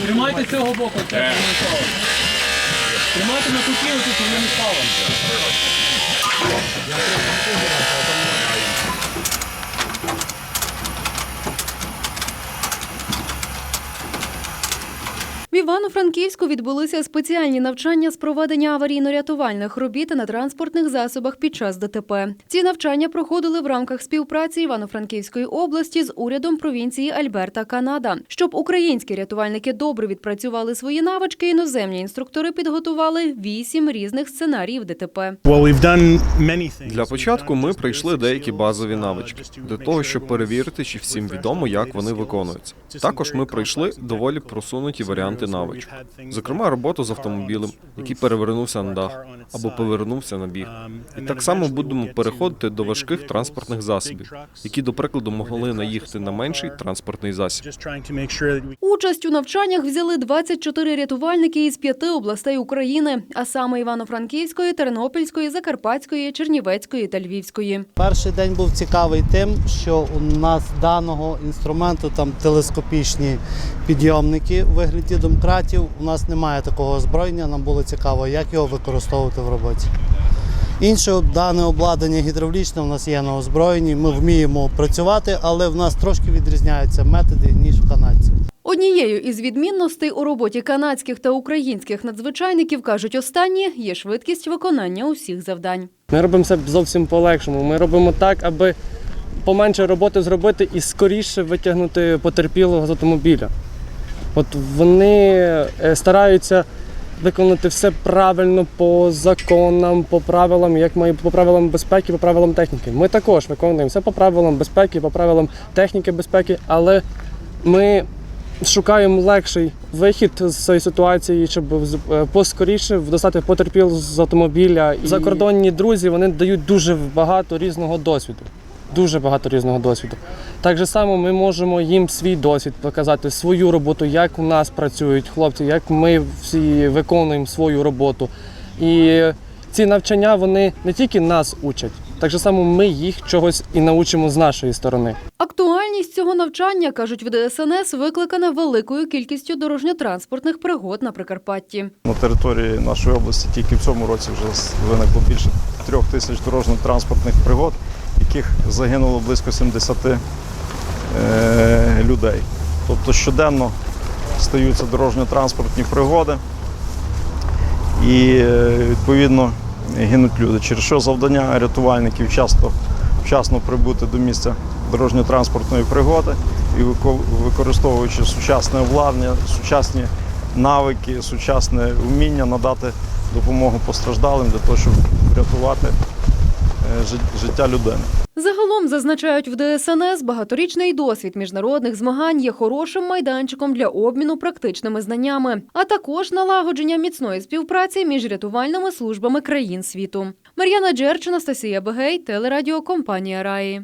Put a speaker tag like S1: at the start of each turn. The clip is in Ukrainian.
S1: Тримайте цього боку, це не стало. Тримайте на кутілку, щоб не стало.
S2: В Івано-Франківську відбулися спеціальні навчання з проведення аварійно-рятувальних робіт на транспортних засобах під час ДТП. Ці навчання проходили в рамках співпраці Івано-Франківської області з урядом провінції Альберта, Канада. Щоб українські рятувальники добре відпрацювали свої навички, іноземні інструктори підготували вісім різних сценаріїв ДТП.
S3: Для початку ми пройшли деякі базові навички для того, щоб перевірити, чи всім відомо, як вони виконуються. Також ми пройшли доволі просунуті варіанти навичок, зокрема роботу з автомобілем, який перевернувся на дах або повернувся на біг. І так само будемо переходити до важких транспортних засобів, які, до прикладу, могли наїхати на менший транспортний засіб.
S2: Участь у навчаннях взяли 24 рятувальники із п'яти областей України, а саме Івано-Франківської, Тернопільської, Закарпатської, Чернівецької та Львівської.
S4: Перший день був цікавий тим, що у нас даного інструменту там телескопічні підйомники у вигляді домкратів. У нас немає такого озброєння. Нам було цікаво, як його використовувати в роботі. Інше дане обладнання гідравлічне у нас є на озброєнні. Ми вміємо працювати, але в нас трошки відрізняються методи ніж у канадців.
S2: Однією із відмінностей у роботі канадських та українських надзвичайників кажуть останні є швидкість виконання усіх завдань.
S5: Ми робимо це зовсім по-легшому. Ми робимо так, аби поменше роботи зробити і скоріше витягнути потерпілого з автомобіля. От вони е, стараються виконати все правильно по законам, по правилам, як має по правилам безпеки, по правилам техніки. Ми також виконуємо все по правилам безпеки, по правилам техніки безпеки, але ми шукаємо легший вихід з цієї ситуації, щоб е, поскоріше достати потерпіл з автомобіля. І закордонні друзі вони дають дуже багато різного досвіду. Дуже багато різного досвіду. Так же само ми можемо їм свій досвід показати, свою роботу, як у нас працюють хлопці, як ми всі виконуємо свою роботу. І ці навчання вони не тільки нас учать, так же само ми їх чогось і научимо з нашої сторони.
S2: Актуальність цього навчання, кажуть в ДСНС, викликана великою кількістю дорожньо-транспортних пригод на Прикарпатті.
S6: На території нашої області тільки в цьому році вже виникло більше трьох тисяч дорожньо-транспортних пригод, яких загинуло близько 70 е, людей. Тобто щоденно стаються дорожньо-транспортні пригоди і е, відповідно гинуть люди. Через що завдання рятувальників часто вчасно прибути до місця дорожньо-транспортної пригоди і використовуючи сучасне обладнання, сучасні навики, сучасне вміння надати допомогу постраждалим для того, щоб врятувати е, життя людини.
S2: Загалом зазначають в ДСНС, багаторічний досвід міжнародних змагань є хорошим майданчиком для обміну практичними знаннями, а також налагодження міцної співпраці між рятувальними службами країн світу. Мар'яна Джерч, Анастасія Бегей, телерадіокомпанія Раї.